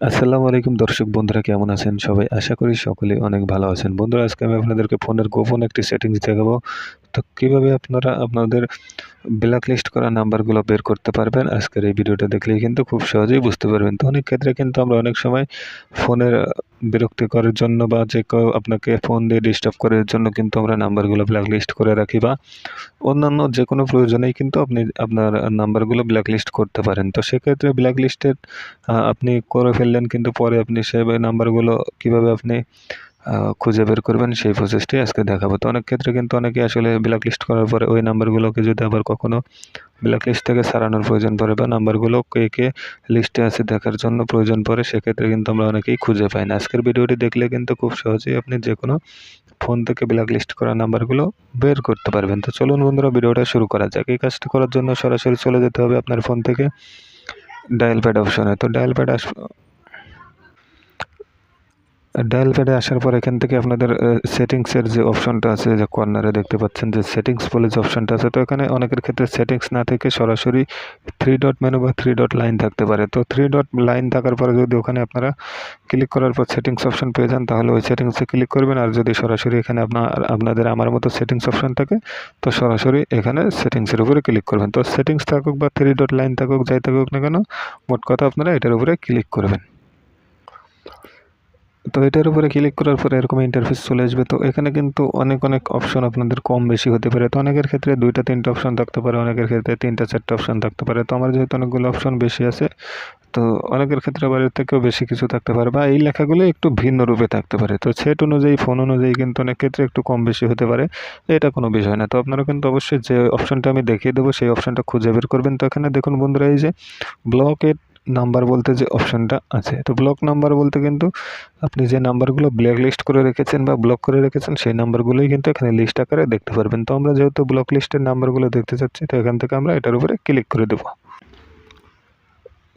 আসসালামু আলাইকুম দর্শক বন্ধুরা, কেমন আছেন সবাই? আশা করি সকলে অনেক ভালো আছেন। বন্ধুরা, আজকে আমি আপনাদেরকে ফোনের গোপন একটি সেটিংস দেখাবো। তো কীভাবে আপনারা আপনাদের ব্ল্যাক লিস্ট করা নাম্বারগুলো বের করতে পারবেন, আজকের এই ভিডিওটা দেখলেই কিন্তু খুব সহজেই বুঝতে পারবেন। তো অনেক ক্ষেত্রে কিন্তু আমরা অনেক সময় ফোনের বিরক্তি করার জন্য বা যে কেউ আপনাকে ফোন দিয়ে ডিস্টার্ব করার জন্য কিন্তু আমরা নাম্বারগুলো ব্ল্যাক লিস্ট করে রাখি বা অন্যান্য যে কোনো প্রয়োজনেই কিন্তু আপনি আপনার নাম্বারগুলো ব্ল্যাক লিস্ট করতে পারেন। তো সেক্ষেত্রে ব্ল্যাক লিস্টের আপনি করে ফেললেন কিন্তু পরে আপনি সে নাম্বারগুলো কীভাবে আপনি খুঁজে বের করবেন সেই প্রসেসটি আজকে দেখাবো। তো অনেক ক্ষেত্রে কিন্তু অনেকে আসলে ব্ল্যাক লিস্ট করার পরে ওই নাম্বারগুলোকে যদি আবার কখনো ব্ল্যাক লিস্ট থেকে সারানোর প্রয়োজন পড়ে বা নাম্বারগুলো কে কে লিস্টে আছে দেখার জন্য প্রয়োজন পড়ে, সেক্ষেত্রে কিন্তু আমরা অনেকেই খুঁজে পাই না। আজকের ভিডিওটি দেখলে কিন্তু খুব সহজেই আপনি যে কোনো ফোন থেকে ব্ল্যাক লিস্ট করা নাম্বারগুলো বের করতে পারবেন। তো চলুন বন্ধুরা, ভিডিওটা শুরু করা যাক। এই কাজটি করার জন্য সরাসরি চলে যেতে হবে আপনার ফোন থেকে ডায়াল প্যাড অপশনে তো ডায়াল প্যাড ডায়াল প্যাডে আসার পর এখান থেকে আপনাদের সেটিংসের যে অপশনটা আছে, যে কর্নারে দেখতে পাচ্ছেন যে সেটিংস বলে যে অপশনটা আছে, তো এখানে অনেকের ক্ষেত্রে সেটিংস না থেকে সরাসরি থ্রি ডট মেনু বা থ্রি ডট লাইন থাকতে পারে। তো থ্রি ডট লাইন থাকার পরে যদি ওখানে আপনারা ক্লিক করার পর সেটিংস অপশন পেয়ে যান, তাহলে ওই সেটিংসে ক্লিক করবেন। আর যদি সরাসরি এখানে আপনার, আপনাদের আমার মতো সেটিংস অপশন থাকে, তো সরাসরি এখানে সেটিংসের উপরে ক্লিক করবেন। তো সেটিংস থাকুক বা থ্রি ডট লাইন থাকুক, যাই থাকুক না কেন, মোট কথা আপনারা এটার উপরে ক্লিক করবেন। তো এটার উপরে ক্লিক করার পরে এরকম ইন্টারফেস চলে আসবে। তো এখানে কিন্তু অনেক অনেক অপশন আপনাদের কম বেশি হতে পারে। তো অনেকের ক্ষেত্রে দুইটা, তিনটা অপশন থাকতে পারে, অনেকের ক্ষেত্রে তিনটা, চারটা অপশন থাকতে পারে। তো আমার যেহেতু অনেকগুলো অপশন বেশি আছে, তো অনেকের ক্ষেত্রে এর থেকেও বেশি কিছু থাকতে পারে বা এই লেখাগুলো একটু ভিন্ন রূপে থাকতে পারে। তো সেট অনুযায়ী ফোন অনুযায়ী কিন্তু অনেক ক্ষেত্রে একটু কম বেশি হতে পারে। এটা কোনো বিষয় না। তো আপনারা কিন্তু অবশ্যই যে অপশনটা আমি দেখিয়ে দেবো, সেই অপশনটা খুঁজে বের করবেন। তো এখানে দেখুন বন্ধুরা, এই যে ব্লকেট নাম্বার বলতে যে অপশনটা আছে। তো ব্লক নাম্বার বলতে কিন্তু আপনি যে নাম্বারগুলো ব্ল্যাক লিস্ট করে রেখেছেন বা ব্লক করে রেখেছেন, সেই নাম্বারগুলোই কিন্তু এখানে লিস্ট আকারে দেখতে পারবেন। তো আমরা যেহেতু ব্লক লিস্টের নাম্বারগুলো দেখতে চাচ্ছি, তো এখান থেকে আমরা এটার উপরে ক্লিক করে দেবো।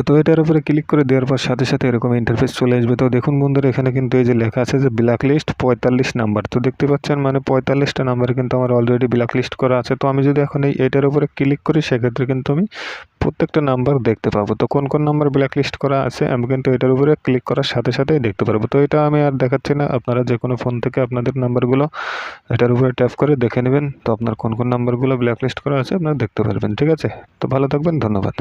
তো এটার উপরে ক্লিক করে দেওয়ার পর সাথে সাথে এরকম ইন্টারফেস চলে আসবে। তো দেখুন বন্ধুরা, এখানে কিন্তু এই যে লেখা আছে যে ব্ল্যাক লিস্ট পঁয়তাল্লিশ নাম্বার তো দেখতে পাচ্ছেন মানে পঁয়তাল্লিশটা নাম্বার কিন্তু আমার অলরেডি ব্ল্যাক লিস্ট করা আছে। তো আমি যদি এখন এই এটার উপরে ক্লিক করি, সেক্ষেত্রে কিন্তু আমি প্রত্যেকটা নাম্বার দেখতে পাবো। তো কোন কোন নাম্বার ব্ল্যাক লিস্ট করা আছে, আমি কিন্তু এটার উপরে ক্লিক করার সাথে সাথেই দেখতে পারব। তো এটা আমি আর দেখাচ্ছি না। আপনারা যে কোনো ফোন থেকে আপনাদের নাম্বারগুলো এটার উপরে ট্যাপ করে দেখে নেবেন। তো আপনার কোন কোন নাম্বারগুলো ব্ল্যাক লিস্ট করা আছে, আপনারা দেখতে পারবেন। ঠিক আছে? তো ভালো থাকবেন, ধন্যবাদ।